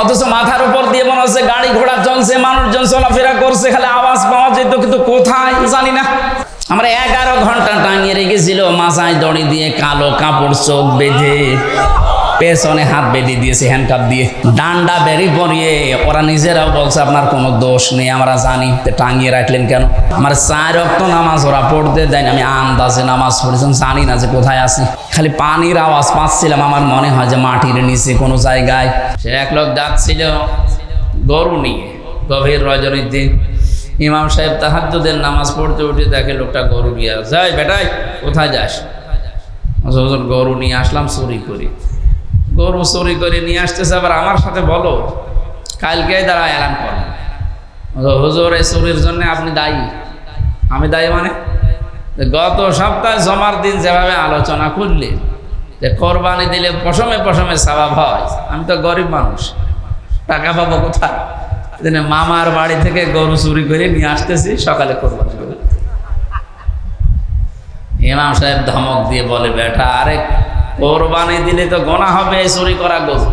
অথচ মাথার উপর দিয়ে মনে হচ্ছে গাড়ি ঘোড়া চলছে মানুষজন চলাফেরা করছে, খালি আওয়াজ পাওয়া যেত, কিন্তু কোথায় জানি না। আমরা এগারো ঘণ্টা টাঙিয়ে রেখেছিল, মাথায় দড়ি দিয়ে কালো কাপড় চোখ বেঁধে। পেছনে হাত বেঁধে দিয়েছে হ্যান্ডকাপ দিয়ে। ডান্ডা বেরি পরিয়ে ওরা নিজেরাও বলছে আপনার কোনো দোষ নেই আমরা জানি টাঙিয়ে রাখলেন কেন? আমার চার রক্ত নামাজ ওরা পড়তে দেয়নি আমি আন্দাজে নামাজ পড়েছিলাম জানি না যে কোথায় আছি। খালি পানির আওয়াজ পাচ্ছিলাম আমার মনে হয় যে মাটির নিচে কোনো জায়গায়। সে এক লোক যাচ্ছিল গরু নিয়ে গভীর রজনীতে। ইমাম সাহেব তাহাজ্জুদের নামাজ পড়তে উঠে দেখে লোকটা গরু নিয়ে যাই বেটাই কোথায় যাস? বলছে, গরু নিয়ে আসলাম চুরি করি। গরু চুরি করে নিয়ে আসতেছে আবার আমার সাথে বলো কালকে তারা এলান করো। বলছে, হুজুর এই চুরির জন্য আপনি দায়ী? আমি দায়ী মানে? গত সপ্তাহে জমার দিন যেভাবে আলোচনা করলে যে কোরবানি দিলে পশমে পশমে স্বভাব হয় আমি তো গরিব মানুষ টাকা পাবো কোথায়? মামার বাড়ি থেকে গরু চুরি করে নিয়ে আসতেছি সকালে কোরবানি করে ইমাম সাহেব ধমক দিয়ে বলে বেটা আরে কোরবানি দিলে তো গোনা হবে, চুরি করা গরু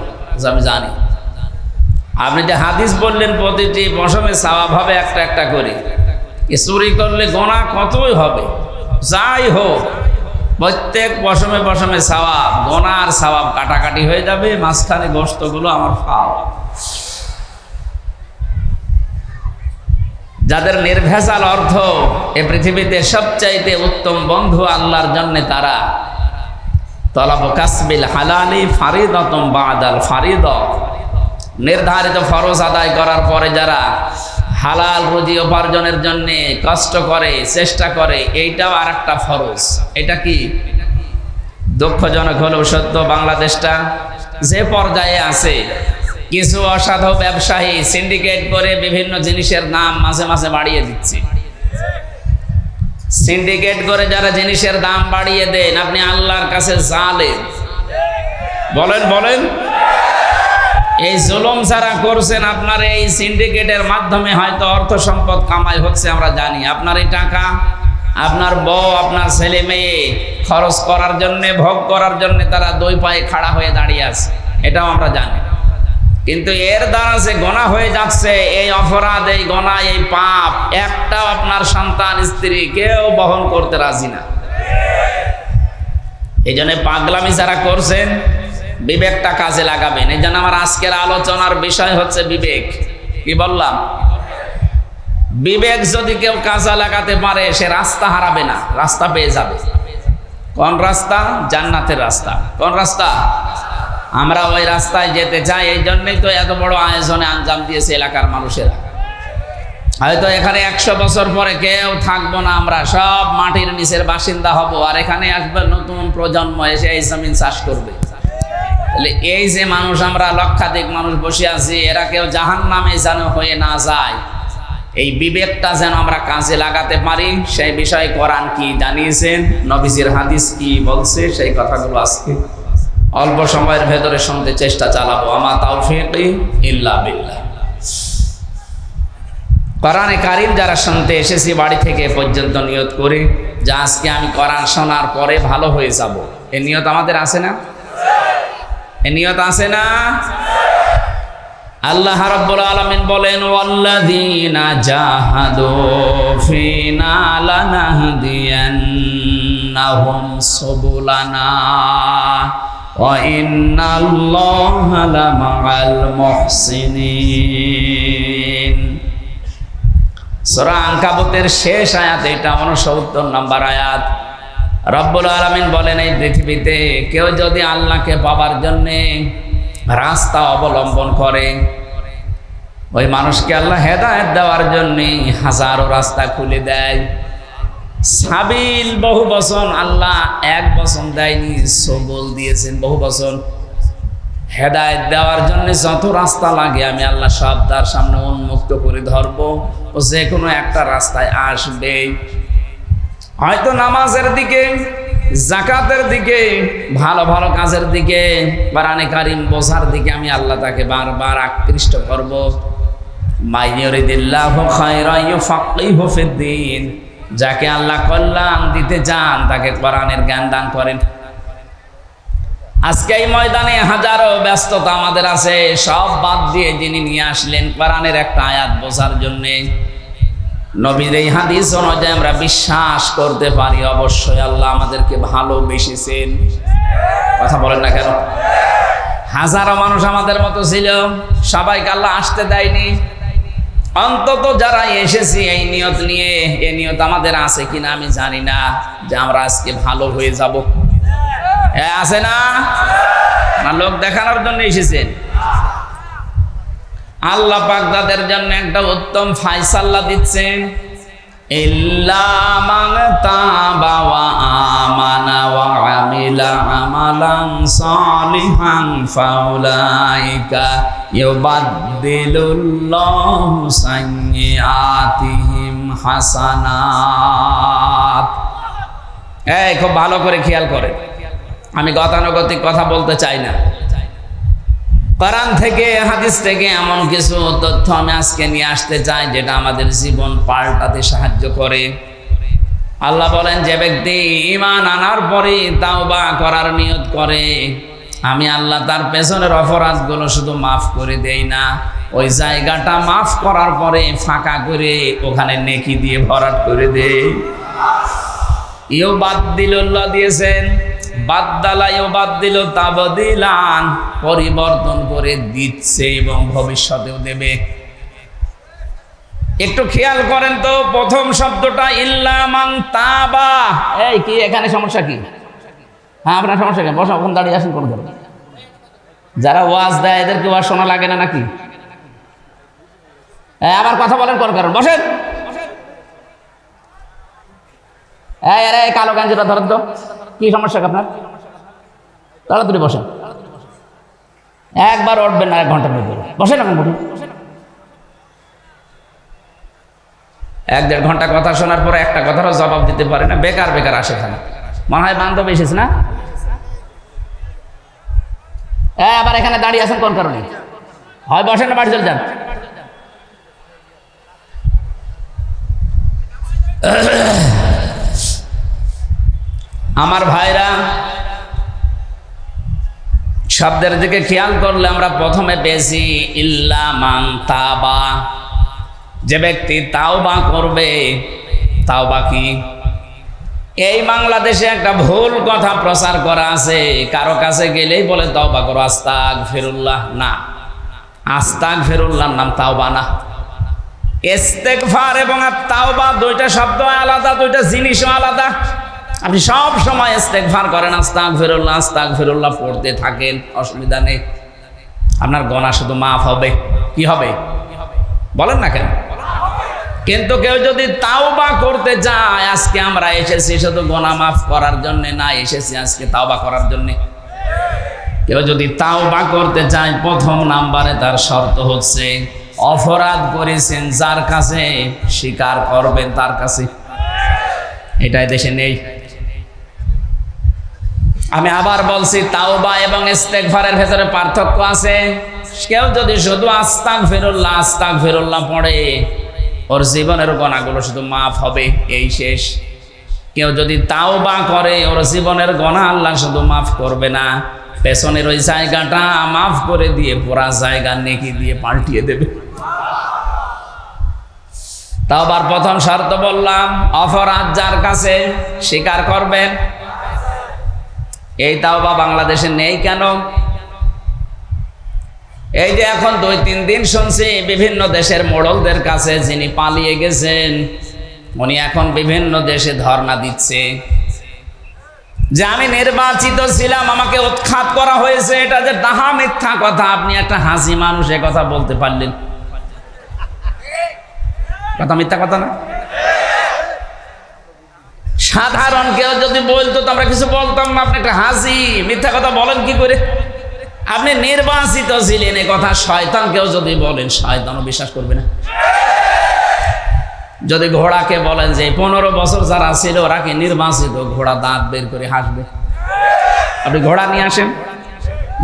আমি জানি। আপনি যে হাদিস বললেন, প্রতিটি পশমে স্বভাব হবে একটা একটা করে। চুরি করলে গোনা কতই হবে? যাই হোক, প্রত্যেক পশমে পশমে সওয়াব গোনার সওয়াব কাটাকাটি হয়ে যাবে, মাঝখানে গোস্তগুলো আমার ফাও। যাদের নির্ভেজাল অর্থ এ পৃথিবীতে সবচাইতে উত্তম বন্ধু আল্লাহর জন্যে তারা তলাব বাদাল ফারিদ। নির্ধারিত ফরজ আদায় করার পরে যারা হালাল রুজি উপার্জনের জন্য কষ্ট করে, চেষ্টা করে, এইটাও আর একটা ফরজ। এটা কি? দুঃখজনক হলেও সত্য, বাংলাদেশটা যে পর্যায়ে আছে, কিছু অসাধু ব্যবসায়ী, সিন্ডিকেট করে বিভিন্ন জিনিসের নাম মাঝে মাঝে বাড়িয়ে দিচ্ছে। সিন্ডিকেট করে যারা জিনিসের দাম বাড়িয়ে দেন, আপনি আল্লাহর কাছে জালেন বলেন বলেন। এই জুলুম যারা করছেন, আপনার এই সিন্ডিকেটের মাধ্যমে হয়তো অর্থ সম্পদ কামাই হচ্ছে, আমরা জানি। আপনার এই টাকা, আপনার বউ, আপনার ছেলে মেয়ে খরচ করার জন্য, ভোগ করার জন্য তারা দুই পায়ে খাড়া হয়ে দাঁড়িয়ে আছে। এটাও আমরা জানি। কিন্তু এর দ্বারা যে গোনা হয়ে যাচ্ছে, এই অপরাধ, এই গণা এই পাপ, একটাও আপনার সন্তান, স্ত্রী কেউ বহন করতে রাজি না। এই জন্য পাগলামি যারা করছেন, বিবেকটা কাজে লাগাবেন। এই জন্য আমার আজকের আলোচনার বিষয় হচ্ছে বিবেক। কি বললাম? বিবেক যদি কেউ কাজে লাগাতে পারে, সে রাস্তা হারাবে না, রাস্তা পেয়ে যাবে। কোন রাস্তা? জান্নাতের রাস্তা। কোন রাস্তা? আমরা ওই রাস্তায় যেতে চাই, এই জন্যই তো এত বড় আয়োজনে আঞ্জাম দিয়েছে এলাকার মানুষেরা। হয়তো এখানে একশো বছর পরে কেউ থাকব না আমরা, সব মাটির নিচের বাসিন্দা হব, আর এখানে আসবে নতুন প্রজন্ম এসে এই জমিন চাষ করবে। এই যে মানুষ, আমরা লক্ষাধিক মানুষ বসে আছি, এরা কেউ জাহান নামে যেন হয়ে না যায়। এই বিবেকটা যেন আমরা কাজে লাগাতে পারি, সেই বিষয়ে কোরআন কি জানিয়েছেন, নবীজির হাদিস কি বলছে, সেই কথাগুলো আজকে অল্প সময়ের ভেতরে শুনতে চেষ্টা চালাবো। আমা তাওফিক ইল্লা বিল্লাহ। কোরআনে কারিম যারা শুনতে এসেছি, বাড়ি থেকে পর্যন্ত নিয়ত করে, যে আজকে আমি কোরআন শোনার পরে ভালো হয়ে যাব। এ নিয়ত আমাদের আছে না? এ নিয়ত আছে না? আল্লাহ রাব্বুল আলামিন বলেন, ওয়াল্লাযীনা জাহাদু ফিনা লানাহদিয়ান্নাহুম সুবুলানা। আনকাবুতের শেষ আয়াত এটা 69 নম্বর আয়াত। রব্বুল আলামিন বলেন, এই পৃথিবীতে কেউ যদি আল্লাহকে পাবার জন্যে রাস্তা অবলম্বন করে, ওই মানুষকে আল্লাহ হেদায়ত দেওয়ার জন্যে হাজারো রাস্তা খুলে দেয়। সাবিল বহু বছর আল্লাহ এক বছর দেয়নি, সবল দিয়েছেন বহু বছর হেদায়ত দেওয়ার জন্য যত রাস্তা লাগে, আমি আল্লাহ সব তার সামনে উন্মুক্ত করে ধরবো ও যে কোনো একটা রাস্তায় আসবে। হয়তো নামাজের দিকে জাকাতের দিকে, ভালো ভালো কাজের দিকে বারানে কারিম বোঝার দিকে আমি আল্লাহ তাকে বারবার আকৃষ্ট করব। মাইয়রিদিল্লাহ দিন। যাকে আল্লাহ কল্যাণ দিতে চান, তাকে কোরআনের জ্ঞান দান করেন। আজকে এই ময়দানে হাজারো ব্যস্ততা আমাদের আছে, সব বাদ দিয়ে যিনি নিয়ে আসলেন কোরআনের একটা আয়াত বোঝার জন্যে। নবীর এই হাদিস অনুযায়ী আমরা বিশ্বাস করতে পারি, অবশ্যই আল্লাহ আমাদেরকে ভালোবেসেছেন। কথা বলেন না কেন? হাজারো মানুষ আমাদের মতো ছিল, সবাইকে আল্লাহ আসতে দেয়নি। অন্তত যারা এসেছি এই নিয়ত নিয়ে এই নিয়ত আমাদের আছে কিনা আমি জানি না, যে আমরা আজকে ভালো হয়ে যাব। আছে না? না, লোক দেখানোর জন্য এসেছেন। আল্লাহ পাক জন্য একটা উত্তম ফাইসাল্লা দিচ্ছেন। ইল্লা মান তাবা ওয়া আমানা খুব ভালো করে খেয়াল করে। আমি গতানুগতিক কথা বলতে চাই না। কোরআন থেকে, হাদিস থেকে এমন কিছু তথ্য আমি আজকে নিয়ে আসতে চাই, যেটা আমাদের জীবন পাল্টাতে সাহায্য করে। আল্লাহ বলেন, যে ব্যক্তি ইমান আনার পরে তাওবা করার নিয়ত করে, আমি আল্লাহ তার পেছনের অপরাধগুলো শুধু মাফ করে দেই না, ওই জায়গাটা মাফ করার পরে ফাঁকা করে ওখানে নেকি দিয়ে ভরাট করে দেই। ইও বাদ দিল্লাহ দিয়েছেন বাদ্দালা ইও বাদ দিল, তাবদিলান পরিবর্তন করে দিচ্ছে এবং ভবিষ্যতেও দেবে। একটু খেয়াল করেন তো, প্রথম শব্দটা ইল্লামান তাবা। এই, কি, এখানে সমস্যা কি? হ্যাঁ আপনার সমস্যা কি? বসা ওখানে দাঁড়িয়ে আসেন কোন করে যারা ওয়াজ দেয়, এদেরকে ওয়াজ শোনা লাগে না নাকি? আবার কথা বলেন কোন কারণ বসেন। এই, আরে কালো গাঞ্জিটা ধরেন তো। কি সমস্যা আপনার? তাড়াতাড়ি বসেন। একবার উঠবেন না, এক ঘণ্টার মধ্যে। বসেন এখন বলুন এক দেড় ঘণ্টা কথা শোনার পরে একটা কথারও জবাব দিতে পারে না। বেকার বেকার আসে এখানে। মনে হয় বান্ধব এসেছে না? হ্যাঁ আবার এখানে দাঁড়িয়ে আছেন কোন কারণে? হয় বসেন না, বাড়ি চলে যান। আমার ভাইরা, শব্দের দিকে খেয়াল করলে আমরা প্রথমে পেয়েছি ইল্লা মান তাবা। যে ব্যক্তি তাও বা করবে, তাওবা কি? এই বাংলাদেশে একটা ভুল কথা প্রচার করা আছে। কারও কাছে গেলেই বলে, তাওবা করো আস্তাক ফেরুল্লাহ না আস্তাক ফেরুল্লাহর নাম তাওবা না। ইস্তেগফার এবং আর তাওবা দুইটা শব্দ আলাদা, দুইটা জিনিসও আলাদা। আপনি সব সময় ইস্তেগফার করেন আস্তাক ফেরুল্লাহ আস্তাক ফেরুল্লাহ পড়তে থাকেন, অসুবিধা নেই। আপনার গনা শুধু মাফ হবে। কি হবে? বলেন না কেন? কিন্তু কেউ যদি তাও বা করতে চায় আজকে আমরা এসেছি শুধু গোনা মাফ করার জন্য না, এসেছি আজকে তাও বা করার জন্য। কেউ যদি তাও বা করতে চায় প্রথম নাম্বারে তার শর্ত হচ্ছে, অপরাধ করেছেন যার কাছে স্বীকার করবেন তার কাছে। এটাই দেশে নেই। আমি আবার বলছি, তাওবা এবং ইস্তেগফারের ভেতরে পার্থক্য আছে। কেউ যদি শুধু আস্তাক ফেরুল্লাহ আস্তাক ফেরুল্লাহ পড়ে ওর জীবনের গণাগুলো শুধু মাফ হবে, এই শেষ। কেউ যদি তাওবা করে, ওর জীবনের গণা আল্লাহ শুধু মাফ করবে না। পেছনের ওই জায়গাটা মাফ করে দিয়ে, পুরা জায়গা নেকি দিয়ে পাল্টিয়ে দেবে। তাওবার প্রথম শর্ত বললাম, অপরাধ যার কাছে স্বীকার করবেন, এই তাওবা বাংলাদেশে নেই কেন? এই যে এখন দুই, তিন দিন শুনছি বিভিন্ন দেশের মোড়লদের কাছে যিনি পালিয়ে গেছেন, উনি এখন বিভিন্ন দেশে ধর্ণা দিচ্ছে। যে আমি নির্বাচিত ছিলাম, আমাকে উৎখাত করা হয়েছে, এটা যে তাহা মিথ্যা কথা, আপনি একটা হাসি মানুষ কথা বলতে পারলেন। কথা মিথ্যা কথা না? সাধারণ কেউ যদি বলতো, তো আমরা কিছু বলতাম না, আপনি একটা হাসি, মিথ্যা কথা বলেন কি করে? আপনি নির্বাচিত ছিলেন, এ কথা শয়তান কেউ যদি বলেন, শয়তানও বিশ্বাস করবে না। যদি ঘোড়াকে বলেন যে পনেরো বছর যারা ছিল, ওরা কি নির্বাচিত? ঘোড়া দাঁত বের করে হাসবে। আপনি ঘোড়া নিয়ে আসেন।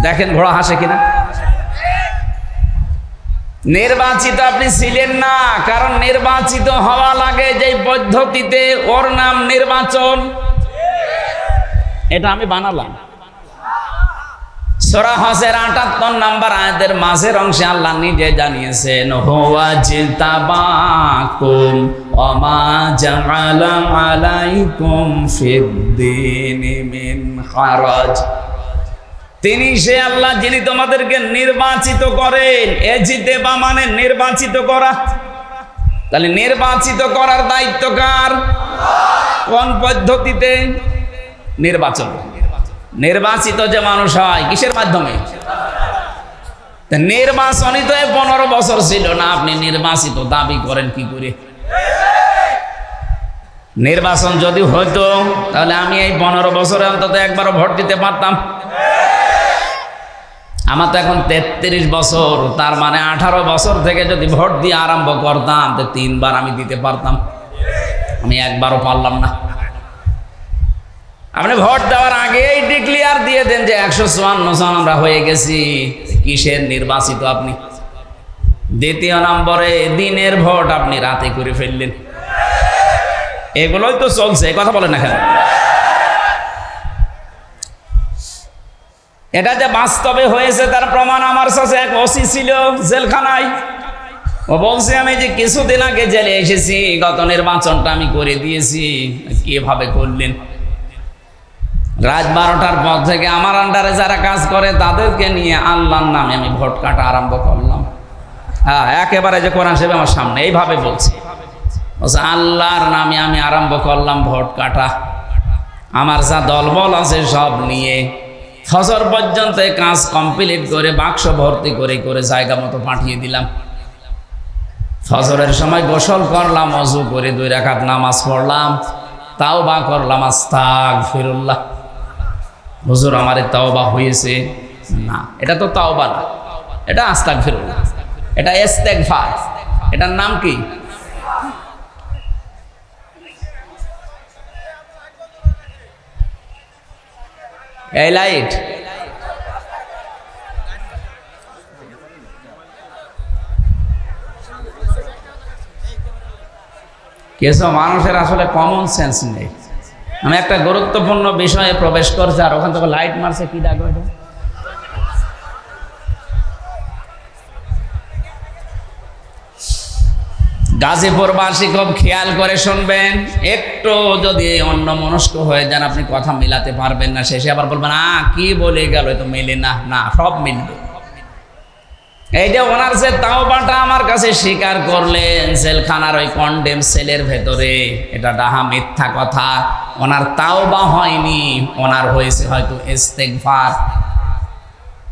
দেখেন ঘোড়া হাসে কিনা। নির্বাচিত আপনি ছিলেন না, কারণ নির্বাচিত হওয়া লাগে যে পদ্ধতিতে ওর নাম নির্বাচন। এটা আমি বানালাম। সোরা হসের আটাত্তর নাম্বার আয়াতের মাঝের অংশে আল্লাহ নিজে জানিয়েছেন হোয়া জিতাবাকুম অমা জাআলা আলাইকুম ফিদ্দিনি মিন খারাজ। তিনি সে আল্লাহ যিনি তোমাদেরকে নির্বাচিত করেন, এ জিতে বা মানে নির্বাচিত করা। তাহলে নির্বাচিত করার দায়িত্ব কার? কোন পদ্ধতিতে? নির্বাচন। নির্বাচিত যে মানুষ হয়, কিসের মাধ্যমে? নির্বাচনই তো পনেরো বছর ছিল না, আপনি নির্বাচিত দাবি করেন কি করে? নির্বাচন যদি হতো তাহলে আমি এই পনেরো বছরে অন্তত একবারও ভোট দিতে পারতাম। আমার তো এখন তেত্রিশ বছর, তার মানে আঠারো বছর থেকে যদি ভোট দিয়ে আরম্ভ করতাম, তো তিনবার আমি দিতে পারতাম। আমি একবারও পারলাম না। আপনি ভোট দেওয়ার আগেই ডিক্লিয়ার দিয়ে দেন যে একশো চুয়ান্ন জন আমরা হয়ে গেছি। কিসের নির্বাচিত আপনি? দ্বিতীয় নম্বরে দিনের ভোট আপনি রাতে করে ফেললেন। এগুলোই তো চলছে কথা বলেন না কেন? এটা যে বাস্তবে হয়েছে তার প্রমাণ আমার কাছে এক ওসি ছিল জেলখানায়। ও বলছে, আমি যে কিছুদিন আগে জেলে এসেছি, গত নির্বাচনটা আমি করে দিয়েছি। কীভাবে করলেন? রাত বারোটার পর থেকে আমার আন্ডারে যারা কাজ করে, তাদেরকে নিয়ে আল্লাহর নামে আমি ভোট কাটা আরম্ভ করলাম। হ্যাঁ একেবারে যে কোরআন সাহেব আমার সামনে, এইভাবে বলছে। বলছে, আল্লাহর নামে আমি আরম্ভ করলাম ভোট কাটা। আমার যা দলবল আছে সব নিয়ে ফজর পর্যন্ত কাজ কমপ্লিট করে, বাক্স ভর্তি করে করে জায়গা মতো পাঠিয়ে দিলাম। ফজরের সময় গোসল করলাম, অজু করে দুই রাখাত নামাজ পড়লাম। তাও বা করলাম আস্তাক ফিরুল্লাহ হুজুর, আমার তাওবা হয়েছে? না। এটা তো তাওবা না। এটা আস্তাক ফিরুল্লাহ এটা এস্তেক ভার এটার নাম কি? এই মানুষের আসলে কমন সেন্স নেই। আমি একটা গুরুত্বপূর্ণ বিষয়ে প্রবেশ করছি, আর ওখান থেকে লাইট মারছে, কি ডাকো এটা গাজীপুরবাসী খুব খেয়াল করে শুনবেন, একটু যদি অন্য মনস্ক হয়ে যান, আপনি কথা মিলাতে পারবেন না শেষে। আবার বলবেন আ কি বলে গেল তো মেলে না। না, সব মিলবে। এই যে ওনার যে তাওবাটা আমার কাছে স্বীকার করলেন, জেলখানার ওই কন্ডেম সেলের ভেতরে, এটা ডাহা মিথ্যা কথা। ওনার তাওবা হয়নি, ওনার হয়েছে হয়তো ইস্তেগফার।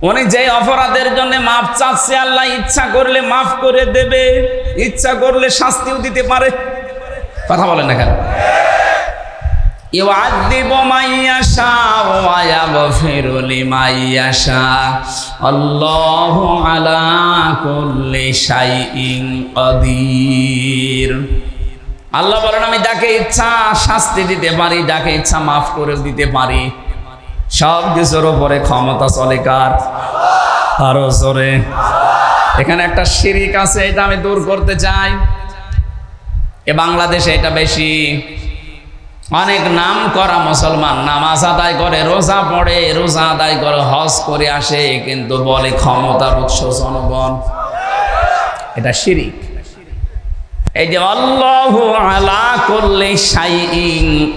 উনি যে অপরাধের জন্য মাফ চাচ্ছে, আল্লাহ ইচ্ছা করলে মাফ করে দেবে, ইচ্ছা করলে শাস্তিও দিতে পারে। কথা বলেন না কেন? يعذب من يشاء ويغفر لمن يشاء الله على كل شيء قدير আল্লাহ বলেন আমি যাকে ইচ্ছা শাস্তি দিতে পারি যাকে ইচ্ছা মাফ করে দিতে পারি সব কিছুর উপরে ক্ষমতা চলে কার আরো জোরে এখানে একটা শিরিক আছে এটা আমি দূর করতে চাই এ বাংলাদেশে এটা বেশি অনেক নাম করা মুসলমান, নামাজ আদায় করে, রোজা পড়ে, রোজা আদায় করে, হজ করে আসে, কিন্তু বলে ক্ষমতার উৎস জনগণ। এটা শিরিক। এই যে আল্লাহ আলা করলে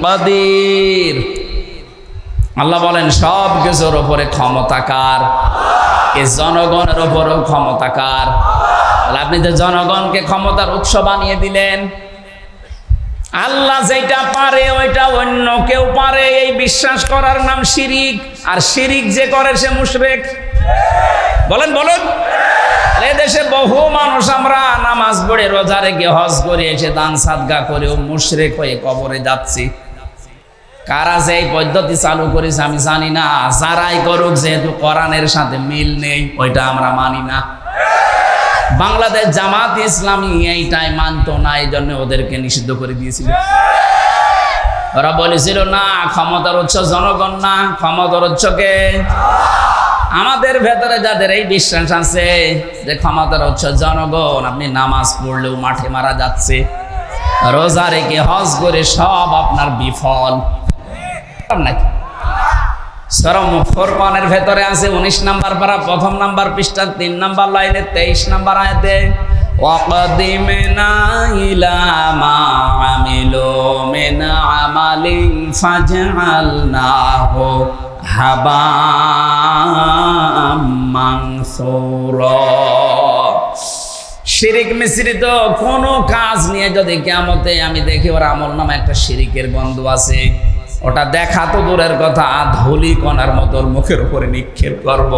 কদির। আল্লাহ বলেন, সব কিছুর ওপরে ক্ষমতাকার এ জনগণের ওপরেও ক্ষমতাকার আপনি যে জনগণকে ক্ষমতার উৎস বানিয়ে দিলেন। আল্লাহ যেটা পারে, ওইটা অন্য কেউ পারে। এই বিশ্বাস করার নাম শিরিক। আর শিরিক যে করে, সে মুশরেক। বলেন, বলুন। এ দেশে বহু মানুষ আমরা নামাজ পড়ে, রোজা রেখে হজ করে এসে দান সাদগা করেও মুশরেক হয়ে কবরে যাচ্ছি। কারা যে এই পদ্ধতি চালু করেছে, আমি জানি না। যারাই করুক, যেহেতু কোরআনের সাথে মিল নেই, ওইটা আমরা মানি না। বাংলাদেশ জামাত ইসলামী এইটাই মানতো না এই জন্য ওদেরকে নিষিদ্ধ করে দিয়েছিল। ওরা বলেছিল, না, ক্ষমতার উৎস জনগণ না, ক্ষমতার উৎসকে আমাদের ভেতরে যাদের এই বিশ্বাস আছে যে ক্ষমতার উৎস জনগণ, আপনি নামাজ পড়লেও মাঠে মারা যাচ্ছে। রোজা রেখে হজ করে সব আপনার বিফল। নাকি? সরম ফোরকানের ভেতরে আছে উনিশ নাম্বার পারা প্রথম নাম্বার পৃষ্ঠা তিন নাম্বার লাইনে তেইশ নাম্বার আয়তে وقدمنا إلى ما عملوا من عمل فجعلناه هباء منثورا শিরিক মিশ্রিত কোনো কাজ নিয়ে যদি কেমতে আমি দেখি ওর আমল নামে একটা শিরিকের গন্ধ আছে ওটা দেখা তো দূরের কথা ধুলি কণার মতো মুখের উপরে নিক্ষেপ করব।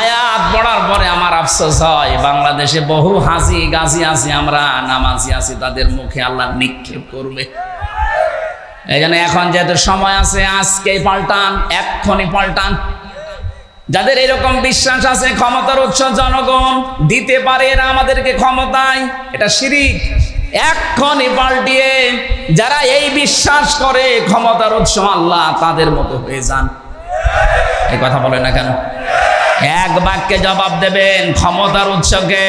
আয়াত পড়ার পরে আমার আফসোস হয়, বাংলাদেশে বহু হাসি গাছি আছি আমরা, নামাজি আছি, তাদের মুখে আল্লাহ নিক্ষেপ করবে। এই জন্য এখন যেহেতু সময় আছে, আজকেই পাল্টান এক্ষণই পাল্টান। যাদের এরকম বিশ্বাস আছে, ক্ষমতার উৎস জনগণ, দিতে পারে এরা আমাদেরকে ক্ষমতায়, এটা শিরিক। এক্ষণই পাল্টিয়ে যারা এই বিশ্বাস করে, ক্ষমতার উৎস আল্লাহ তাদের মতো হয়ে যান। এই কথা বলে না কেন? এক বাক্যে জবাব দেবেন, ক্ষমতার উৎসকে।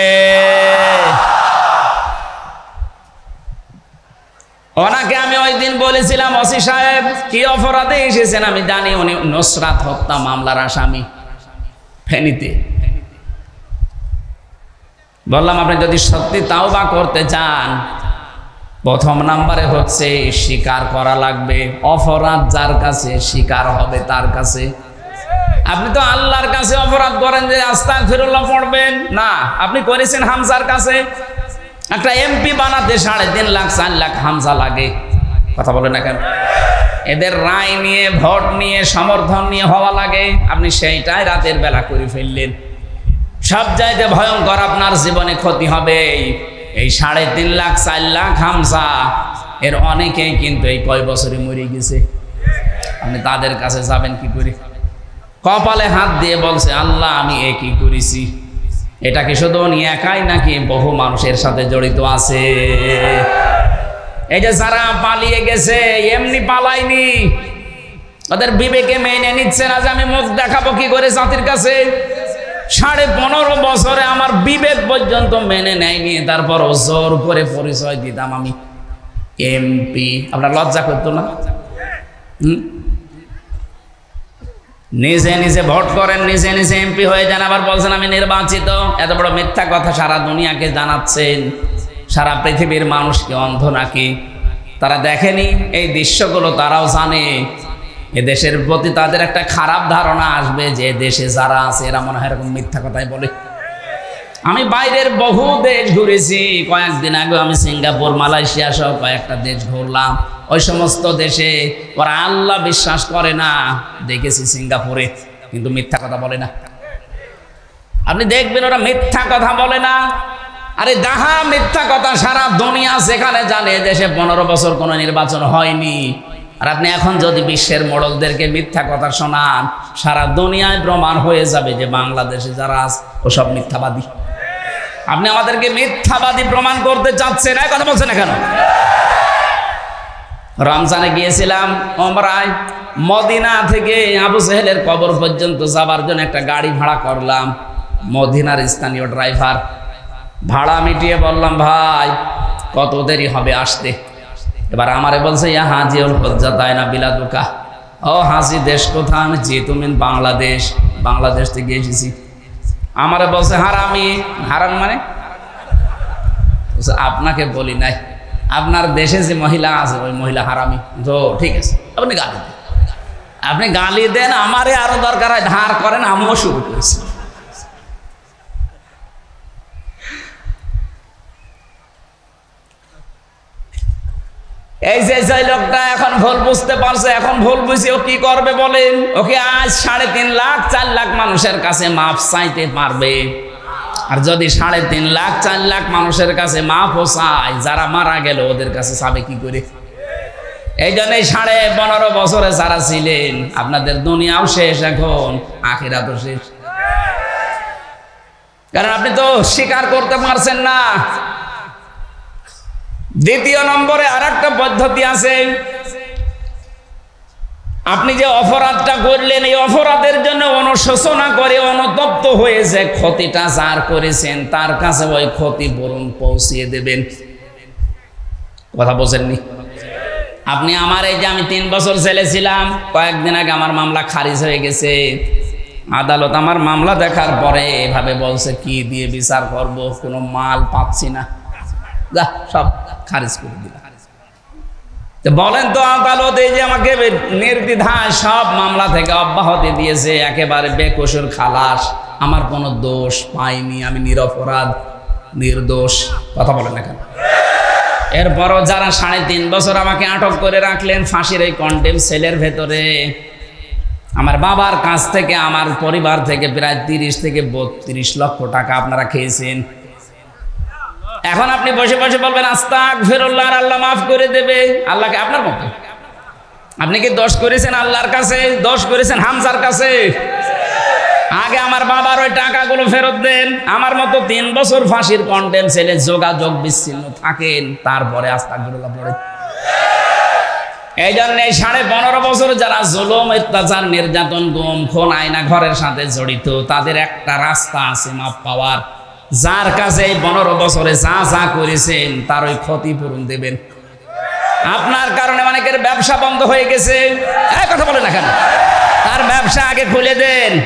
ওনাকে আমি ওই দিন বলেছিলাম অসি সাহেব, কি অপরাধে এসেছেন? আমি জানি উনি নসরাত হত্যা মামলার আসামি। ফেনীতে। বললাম, আপনি যদি সত্যি তাও বা করতে চান, প্রথম নাম্বারে হচ্ছে স্বীকার করা লাগবে। অপরাধ যার কাছে, স্বীকার হবে তার কাছে। আপনি তো আল্লাহর কাছে অপরাধ করেন যে আস্তাক ফিরুল্লাহ পড়বেন। না, আপনি করেছেন হামসার কাছে। একটা এমপি বানাতে সাড়ে তিন লাখ, চার লাখ হামসা লাগে। কথা বলে না কেন? এদের রায় নিয়ে, ভোট নিয়ে, সমর্থন নিয়ে হওয়া লাগে। আপনি সেইটাই রাতের বেলা করে ফেললেন। সব জায়গায় ভয়ঙ্কর আপনার জীবনে ক্ষতি হবে এই সাড়ে তিন লাখ, চার লাখ হামসা, এর অনেকেই কিন্তু এই কয় বছরে মরে গেছে। আপনি তাদের কাছে যাবেন কি করে? কপালে হাত দিয়ে বলছে, আল্লাহ, আমি এ কি করেছি? এটা কি শুধু উনি একাই নাকি বহু মানুষের সাথে জড়িত আছে? এই যে যারা পালিয়ে গেছে, এমনি পালায়নি। ওদের বিবেকে মেনে নিচ্ছে না যে আমি মুখ দেখাবো কি করে জাতির কাছে। সাড়ে পনেরো বছরে আমার বিবেক পর্যন্ত মেনে নেয়নি, তারপর জোর করে পরিচয় দিতাম আমি এমপি। আপনার লজ্জা করতো না? নিজে নিজে ভোট করেন, নিজে নিজে এমপি হয়ে যান, আবার বলছেন আমি নির্বাচিত। এত বড় মিথ্যা কথা সারা দুনিয়াকে জানাচ্ছেন, সারা পৃথিবীর মানুষকে অন্ধ নাকি? তারা দেখেনি, এই দৃশ্যগুলো তারাও জানে। এ দেশের প্রতি তাদের একটা খারাপ ধারণা আসবে যে দেশে যারা আছে এরা মনে হয় এরকম মিথ্যা কথাই বলে। আমি বাইরের বহু দেশ ঘুরেছি, কয়েকদিন আগে আমি সিঙ্গাপুর, মালয়েশিয়া সহ কয়েকটা দেশ ঘুরলাম। ওই সমস্ত দেশে ওরা আল্লাহ বিশ্বাস করে না, দেখেছি সিঙ্গাপুরে, কিন্তু মিথ্যা কথা বলে না। আপনি দেখবেন ওরা মিথ্যা কথা বলে না। আরে যাহা মিথ্যা কথা সারা দুনিয়া সেখানে জানে, দেশে পনেরো বছর কোনো নির্বাচন হয়নি। আর আপনি এখন যদি বিশ্বের মোড়লদেরকে মিথ্যা কথা শোনান, সারা দুনিয়ায় প্রমাণ হয়ে যাবে যে বাংলাদেশে যারা আছে, ওসব মিথ্যাবাদী। আপনি আমাদেরকে মিথ্যাবাদী প্রমাণ করতে চাচ্ছেন এক কথা বলছেন না কেন? রমজানে গিয়েছিলাম ওমরায়, মদিনা থেকে আবু সেহেলের কবর পর্যন্ত যাবার জন্য একটা গাড়ি ভাড়া করলাম, মদিনার স্থানীয় ড্রাইভার। ভাড়া মিটিয়ে বললাম, ভাই, কত দেরি হবে আসতে? এবার আমারে বলছে, ইয়া হাজি ওর হজ্জা তাই না বিলাদুকা। ও হাজি, দেশ কোথা আমি জি তুমি বাংলাদেশ বাংলাদেশ থেকে এসেছি। আমারে বলছে, হারামি। হারান মানে? আপনাকে বলি নাই। আপনার দেশে যে মহিলা আছে, ওই মহিলা হারামি। তো ঠিক আছে, আপনি গালি দেন। আপনি গালি দেন, আমারে আরও দরকার হয়, ধার করেন, আমিও শুরু করেছি। এই যে যে লোকটা এখন ভুল বুঝতে পারছে, এখন ভুল বুঝে ও কি করবে বলেন? ওকে আজ সাড়ে তিন লাখ, চার লাখ মানুষের কাছে মাপ চাইতে পারবে। আর যদি সাড়ে তিন লাখ, চার লাখ মানুষের কাছে মাপও চায়, যারা মারা গেল ওদের কাছে চাবে কি করে? এই জন্যই সাড়ে পনেরো বছরে যারা ছিলেন, আপনাদের দুনিয়াও শেষ এখন আখিরা তো শেষ। কারণ আপনি তো স্বীকার করতে পারছেন না দ্বিতীয় নম্বরে আর একটা পদ্ধতি আছে। আপনি যে অপরাধটা করলেন, এই অপরাধের জন্য অনুশোচনা করে অনুতপ্ত হয়ে যে ক্ষতিটা যার করেছেন, তার কাছে ওই ক্ষতিপূরণ পৌঁছিয়ে দেবেন। কথা বোঝেননি আপনি আমার এই যে আমি তিন বছর ছেলে ছিলাম, কয়েকদিন আগে আমার মামলা খারিজ হয়ে গেছে। আদালত আমার মামলা দেখার পরে এভাবে বলছে, কি দিয়ে বিচার করব? কোনো মাল পাচ্ছি না। যা, সব খারিজ করে দিলাম তো বলেন তো আদালত এই যে আমাকে নির্দ্বিধায় সব মামলা থেকে অব্যাহতি দিয়েছে, একেবারে বেকসুর খালাস, আমার কোনো দোষ পাইনি, আমি নিরপরাধ, নির্দোষ, কথা বলেন না কেন? এরপরও যারা সাড়ে তিন বছর আমাকে আটক করে রাখলেন, ফাঁসির এই কন্টেম সেলের ভেতরে, আমার বাবার কাছ থেকে, আমার পরিবার থেকে প্রায় তিরিশ থেকে বত্রিশ লক্ষ টাকা আপনারা খেয়েছেন। এখন আপনি বসে বসে বলবেন আস্তাক ফেরুল্লাহ আল্লাহ মাফ করে দেবে। আল্লাহকে আপনার মতো। আপনি কি দোষ করেছেন আল্লাহর কাছে? দোষ করেছেন হামসার কাছে? আগে আমার বাবার ওই টাকাগুলো ফেরত দেন। আমার মতো তিন বছর ফাঁসির কন্টেম ছেলে যোগাযোগ বিচ্ছিন্ন থাকেন। তারপরে আস্তাকফিরুল্লাহ পড়ে এই জন্য সাড়ে পনেরো বছর যারা জুলুম, অত্যাচার, নির্যাতন, গুম, খুন আয়না ঘরের সাথে জড়িত, তাদের একটা রাস্তা আছে মাপ পাওয়ার। যার কাছে এই পনেরো বছরে যা যা করেছেন, তার ওই ক্ষতিপূরণ দেবেন। আপনার কারণে অনেকের ব্যবসা বন্ধ হয়ে গেছে। এক কথা না কেন? তার ব্যবসা আগে খুলে দেন।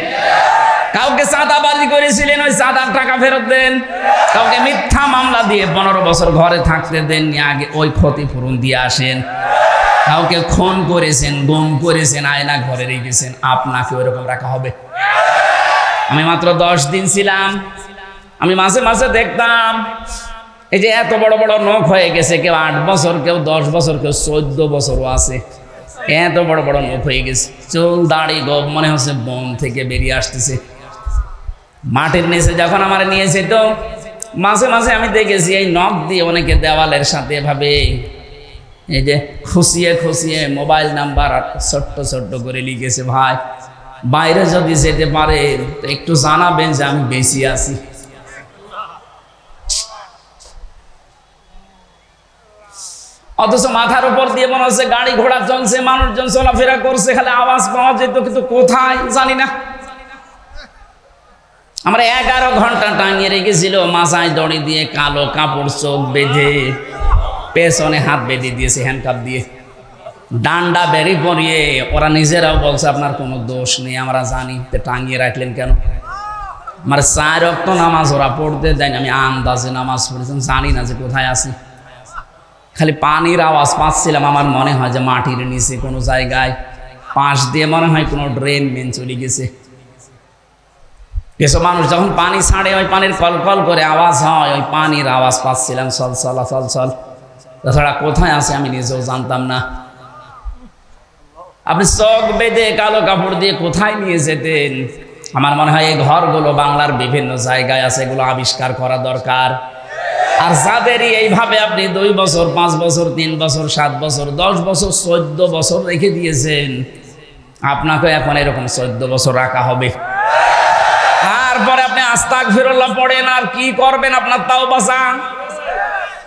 কাউকে চাঁদাবাজি করেছিলেন, ওই চাঁদার টাকা ফেরত দেন। কাউকে মিথ্যা মামলা দিয়ে পনেরো বছর ঘরে থাকতে দেননি, আগে ওই ক্ষতিপূরণ দিয়ে আসেন। কাউকে খুন করেছেন, গুম করেছেন, আয়না ঘরে রেখেছেন, আপনাকে ওইরকম রাখা হবে। আমি মাত্র দশ দিন ছিলাম। আমি মাঝে মাঝে দেখতাম, এই যে এত বড় বড় নখ হয়ে গেছে, কেউ আট বছর, কেউ দশ বছর, কেউ চোদ্দ বছরও আছে। এত বড় বড় নখ হয়ে গেছে। চুল, দাড়ি গব মনে হচ্ছে বন থেকে বেরিয়ে আসতেছে। মাটির নিচে যখন আমার নিয়েছে তো, মাঝে মাঝে আমি দেখেছি, এই নখ দিয়ে অনেকে দেওয়ালের সাথে এভাবে, এই যে খুশিয়ে খুশিয়ে মোবাইল নাম্বার ছোট্ট ছোট্ট করে লিখেছে, ভাই, বাইরে যদি যেতে পারে, তো একটু জানাবেন যে আমি বেশি আছি। অথচ মাথার উপর দিয়ে মনে হচ্ছে গাড়ি ঘোড়া চলছে মানুষজন চলাফেরা করছে, খালি আওয়াজ পাওয়া যেত, কিন্তু কোথায় জানি না। আমরা এগারো ঘণ্টা টাঙিয়ে রেখেছিল, মাথায় দড়ি দিয়ে কালো কাপড় চোখ বেঁধে, পেছনে হাত বেঁধে দিয়েছে হ্যান্ডকাপ দিয়ে। ডান্ডা বেরি পরিয়ে, ওরা নিজেরাও বলছে, আপনার কোনো দোষ নেই, আমরা জানি টাঙিয়ে রাখলেন কেন? আমার চার রক্ত নামাজ ওরা পড়তে দেয়নি, আমি আন্দাজে নামাজ পড়েছিলাম জানি না যে কোথায় আছি। খালি পানির আওয়াজ পাচ্ছিলাম, আমার মনে হয় যে মাটির নিচে কোনো জায়গায় পাশ দিয়ে মনে হয় কোনো ড্রেন মেন চলে গেছে। কিছু মানুষ যখন পানি ছাড়ে, ওই পানির কল কল করে আওয়াজ হয়, ওই পানির আওয়াজ পাচ্ছিলাম, চল চল চল চল। তাছাড়া কোথায় আছে আমি নিজেও জানতাম না। আপনি চোখ বেঁধে কালো কাপড় দিয়ে কোথায় নিয়ে যেতেন? আমার মনে হয় এই ঘরগুলো বাংলার বিভিন্ন জায়গায় আছে, এগুলো আবিষ্কার করা দরকার। আর যাদেরই এইভাবে আপনি দুই বছর, পাঁচ বছর, তিন বছর, সাত বছর, দশ বছর, চোদ্দ বছর রেখে দিয়েছেন, আপনাকে এখন এরকম চোদ্দ বছর রাখা হবে। তারপরে আপনি আস্তাক ফিরল্লা পড়েন আর কি করবেন আপনার তাও বাসা